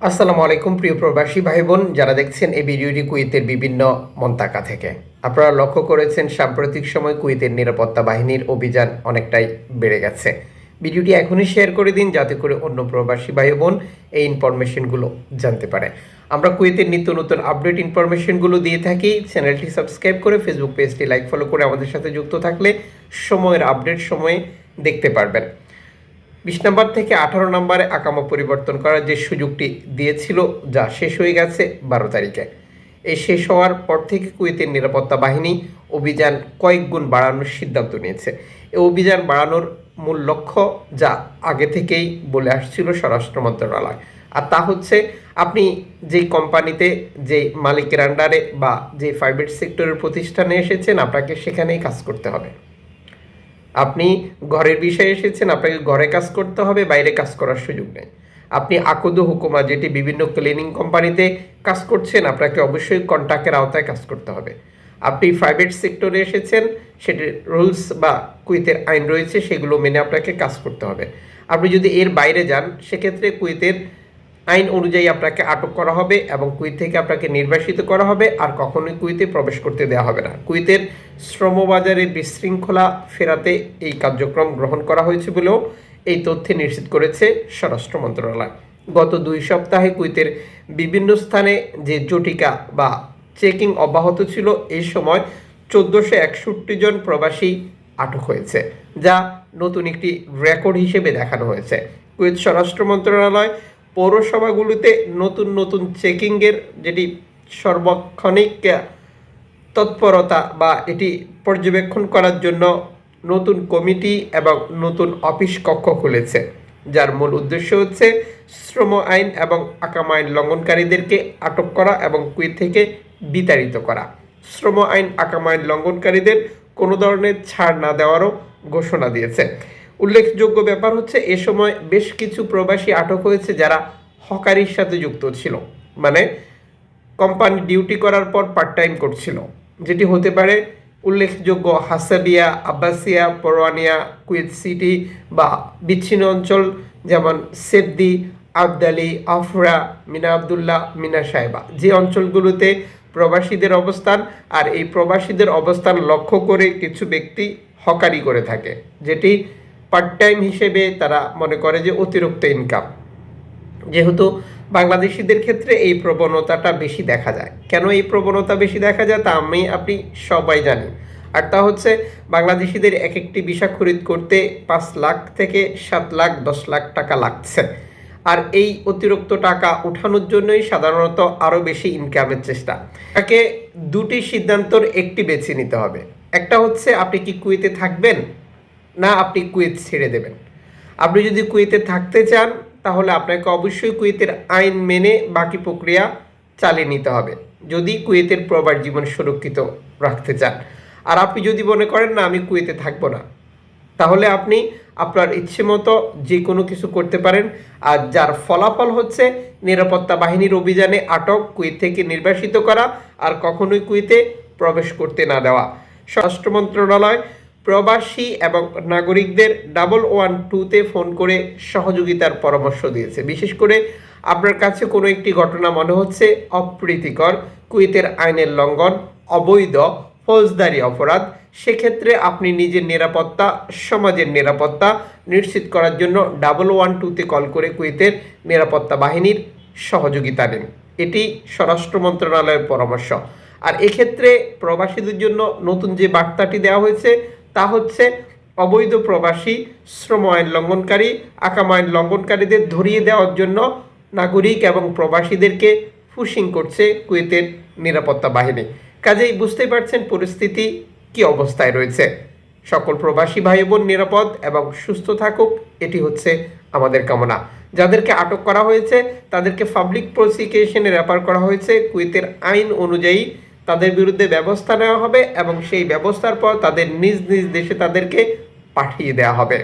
আসসালামু আলাইকুম, প্রিয় প্রবাসী ভাই বোন যারা দেখছেন এই ভিডিওটি কুয়েতের বিভিন্ন মন্তাকা থেকে। আপনারা লক্ষ্য করেছেন, সাম্প্রতিক সময় কুয়েতের নিরাপত্তা বাহিনীর অভিযান অনেকটাই বেড়ে গেছে। ভিডিওটি এখনই শেয়ার করে দিন, যাতে করে অন্য প্রবাসী ভাই বোন এই ইনফরমেশনগুলো জানতে পারে। আমরা কুয়েতের নিত্য নতুন আপডেট ইনফরমেশনগুলো দিয়ে থাকি। চ্যানেলটি সাবস্ক্রাইব করে ফেসবুক পেজটি লাইক, ফলো করে আমাদের সাথে যুক্ত থাকলে সময়ের আপডেট সময়ে দেখতে পারবেন। বিশ নম্বর থেকে আঠারো নম্বরে আকামা পরিবর্তন করার যে সুযোগটি দিয়েছিল, যা শেষ হয়ে গেছে বারো তারিখে। এই শেষ হওয়ার পর থেকে কুয়েতের নিরাপত্তা বাহিনী অভিযান কয়েক গুণ বাড়ানোর সিদ্ধান্ত নিয়েছে। এই অভিযান বাড়ানোর মূল লক্ষ্য, যা আগে থেকেই বলে আসছিল স্বরাষ্ট্র মন্ত্রণালয়। আর তা হচ্ছে, আপনি যেই কোম্পানিতে যে মালিকের আন্ডারে বা যে প্রাইভেট সেক্টরের প্রতিষ্ঠানে এসেছেন, আপনাকে সেখানেই কাজ করতে হবে। আপনি ঘরের বিষয়ে এসেছেন, আপনাকে ঘরে কাজ করতে হবে, বাইরে কাজ করার সুযোগ নেই। আপনি আকদ হুকুমা, যেটি বিভিন্ন ক্লিনিং কোম্পানিতে কাজ করছেন, আপনাকে অবশ্যই কন্ট্রাক্টের আওতায় কাজ করতে হবে। আপনি প্রাইভেট সেক্টরে এসেছেন সেটির রুলস বা কুইতের আইন রয়েছে, সেগুলো মেনে আপনাকে কাজ করতে হবে। আপনি যদি এর বাইরে যান, সেক্ষেত্রে কুইতের আইন অনুযায়ী আপনাকে আটক করা হবে এবং কুইত থেকে আপনাকে নির্বাসিত করা হবে, আর কখনোই কুইতে প্রবেশ করতে দেওয়া হবে না। কুইতের শ্রমবাজারে বিশৃঙ্খলা ফেরাতে এই কার্যক্রম গ্রহণ করা হয়েছে বলেও এই তথ্যে নিশ্চিত করেছে স্বরাষ্ট্র মন্ত্রণালয়। গত দুই সপ্তাহে কুইতের বিভিন্ন স্থানে যে জটিকা বা চেকিং অব্যাহত ছিল এই সময় চোদ্দোশো একষট্টি জন প্রবাসী আটক হয়েছে, যা নতুন একটি রেকর্ড হিসেবে দেখানো হয়েছে। কুয়েত স্বরাষ্ট্র মন্ত্রণালয় পৌরসভাগুলিতে নতুন নতুন চেকিংয়ের যেটি সর্বক্ষণিক তৎপরতা বা এটি পর্যবেক্ষণ করার জন্য নতুন কমিটি এবং নতুন অফিস কক্ষ খুলেছে। যার মূল উদ্দেশ্য হচ্ছে শ্রম আইন এবং আকাম আইন লঙ্ঘনকারীদেরকে আটক করা এবং কুই থেকে বিতাড়িত করা। শ্রম আইন, আকাম আইন লঙ্ঘনকারীদের কোনো ধরনের ছাড় না দেওয়ারও ঘোষণা দিয়েছে। উল্লেখযোগ্য ব্যাপার হচ্ছে, এ সময় বেশ কিছু প্রবাসী আটক হয়েছে যারা হকারির সাথে যুক্ত ছিল। মানে কোম্পানি ডিউটি করার পর পার্ট টাইম করছিল। যেটি হতে পারে, উল্লেখযোগ্য Hasawiya, Abbasiya Farwaniya Kuwait City বা বিচ্ছিন্ন অঞ্চল যেমন সেদ্দি, আবদালি, আফরা, মিনা আবদুল্লাহ, মিনা সাহেবা। যে অঞ্চলগুলোতে প্রবাসীদের অবস্থান আর এই প্রবাসীদের অবস্থান লক্ষ্য করে কিছু ব্যক্তি হকারি করে থাকে, যেটি পার্ট টাইম হিসেবে তারা মনে করে যে অতিরিক্ত ইনকাম যেহেতু বাংলাদেশিদের ক্ষেত্রে এই প্রবণতাটা বেশি দেখা যায়। কেন এই প্রবণতা বেশি দেখা যায় তা আমি, আপনি সবাই জানি আর তা হচ্ছে বাংলাদেশিদের এক একটি ভিসা খরিদ করতে পাঁচ লাখ থেকে সাত লাখ, দশ লাখ টাকা লাগছে। আর এই অতিরিক্ত টাকা উঠানোর জন্যই সাধারণত আরও বেশি ইনকামের চেষ্টা। তাকে দুটি সিদ্ধান্তর একটি বেছে নিতে হবে। একটা হচ্ছে আপনি কি কুয়েতে থাকবেন? না, আপনি কুয়েত ছেড়ে দেবেন। আপনি যদি কুয়েতে থাকতে চান, তাহলে আপনাকে অবশ্যই কুয়েতের আইন মেনে বাকি প্রক্রিয়া চালিয়ে নিতে হবে। যদি কুয়েতের প্রবার জীবন সুরক্ষিত রাখতে চান। আর আপনি যদি মনে করেন, না, আমি কুয়েতে থাকব না, তাহলে আপনি আপনার ইচ্ছে মতো যে কোনো কিছু করতে পারেন। আর যার ফলাফল হচ্ছে নিরাপত্তা বাহিনীর অভিযানে আটক, কুয়েত থেকে নির্বাসিত করা, আর কখনোই কুয়েতে প্রবেশ করতে না দেওয়া। স্বরাষ্ট্র মন্ত্রণালয় প্রবাসী এবং নাগরিকদের ডাবল ওয়ান টুতে ফোন করে সহযোগিতার পরামর্শ দিয়েছে। বিশেষ করে আপনার কাছে কোনো একটি ঘটনা মনে হচ্ছে অপ্রীতিকর, কুয়েতের আইনের লঙ্ঘন, অবৈধ, ফৌজদারি অপরাধ, সেক্ষেত্রে আপনি নিজের নিরাপত্তা, সমাজের নিরাপত্তা নিশ্চিত করার জন্য ডাবল ওয়ান টুতে কল করে কুয়েতের নিরাপত্তা বাহিনীর সহযোগিতা নেন। এটি স্বরাষ্ট্র মন্ত্রণালয়ের পরামর্শ। আর এক্ষেত্রে প্রবাসীদের জন্য নতুন যে বার্তাটি দেওয়া হয়েছে তা হচ্ছে অবৈধ প্রবাসী শ্রম আইন লঙ্ঘনকারী, আকাম আইন লঙ্ঘনকারীদের ধরিয়ে দেওয়ার জন্য নাগরিক এবং প্রবাসীদেরকে ফুসিং করছে কুয়েতের নিরাপত্তা বাহিনী। কাজেই বুঝতেই পারছেন পরিস্থিতি কি অবস্থায় রয়েছে। সকল প্রবাসী ভাই বোন নিরাপদ এবং সুস্থ থাকুক, এটি হচ্ছে আমাদের কামনা। যাদেরকে আটক করা হয়েছে, তাদেরকে পাবলিক প্রসিকিউশনে রেফার করা হয়েছে। কুয়েতের আইন অনুযায়ী তাদের বিরুদ্ধে ব্যবস্থা নেওয়া হবে এবং সেই ব্যবস্থার পর তাদের নিজ নিজ দেশে তাদেরকে পাঠিয়ে দেওয়া হবে।